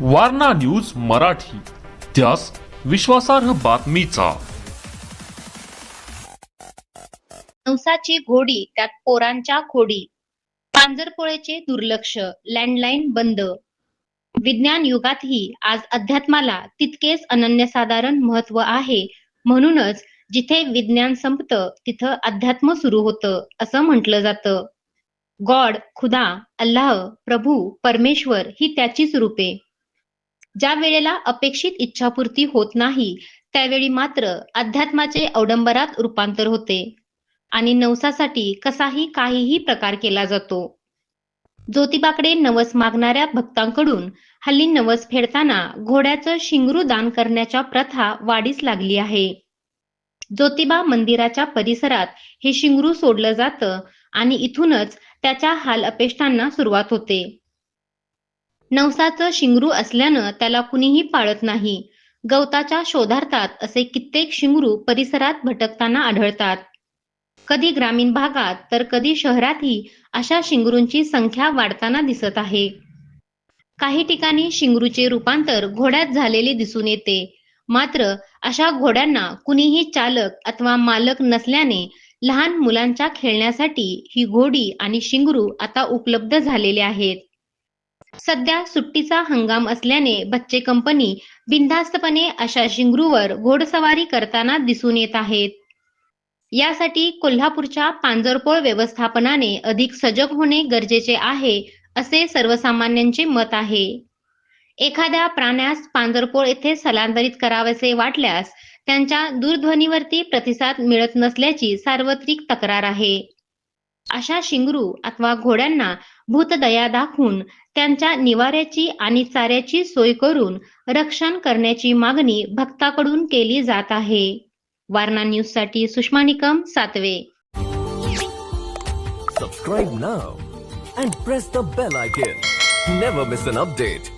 Warna news Marathi. त्यास विश्वासार्ह बातमीचा. नवसाची घोडी त्यात पोरांच्या खोडी. पांजरपोळेचे दुर्लक्ष लँडलाईन बंद. विज्ञान युगातही आज अध्यात्माला तितकेच अनन्यसाधारण महत्त्व आहे. म्हणूनच जिथे विज्ञान संपतं तिथं अध्यात्म सुरू होतं असं म्हटलं जातं. गॉड खुदा अल्लाह प्रभू परमेश्वर ही त्याचीच रूपे ज्या वेळेला अपेक्षित इच्छापूर्ती होत नाही त्यावेळी मात्र अध्यात्माचे अवडंबरात रूपांतर होते आणि नवसासाठी कसाही काहीही प्रकार केला जातो. ज्योतिबाकडे नवस मागणाऱ्या भक्तांकडून हल्ली नवस फेडताना घोड्याचं शिंगरू दान करण्याच्या प्रथा वाढीस लागली आहे. ज्योतिबा मंदिराच्या परिसरात हे शिंगरू सोडलं जातं आणि इथूनच त्याच्या हाल अपेष्टांना सुरुवात होते. नवसाचं शिंगरू असल्यानं त्याला कुणीही पाळत नाही. गवताच्या शोधार्थात असे कित्येक शिंगरू परिसरात भटकताना आढळतात. कधी ग्रामीण भागात तर कधी शहरातही अशा शिंगरूंची संख्या वाढताना दिसत आहे. काही ठिकाणी शिंगरूचे रूपांतर घोड्यात झालेले दिसून येते. मात्र अशा घोड्यांना कुणीही चालक अथवा मालक नसल्याने लहान मुलांच्या खेळण्यासाठी ही घोडी आणि शिंगरू आता उपलब्ध झालेले आहेत. सध्या सुट्टीचा हंगाम असल्याने बच्चे कंपनी बिनधास्तपणे अशा शिंगरूवर घोडसवारी करताना दिसून येत आहेत. यासाठी कोल्हापूरच्या पांजरपोळ व्यवस्थापनाने अधिक सजग होणे गरजेचे आहे असे सर्वसामान्यांचे मत आहे. एखाद्या प्राण्यास पांजरपोळ येथे स्थलांतरित करावेसे वाटल्यास त्यांच्या दूरध्वनीवरती प्रतिसाद मिळत नसल्याची सार्वत्रिक तक्रार आहे. अशा शिंगरू अथवा घोड्यांना भूतदया दाखवून त्यांच्या निवाऱ्याची आणि चाऱ्याची सोय करून रक्षण करण्याची मागणी भक्ताकडून केली जात आहे. वारणा न्यूजसाठी सुषमा निकम सातवे. Subscribe now and press the bell icon never miss an update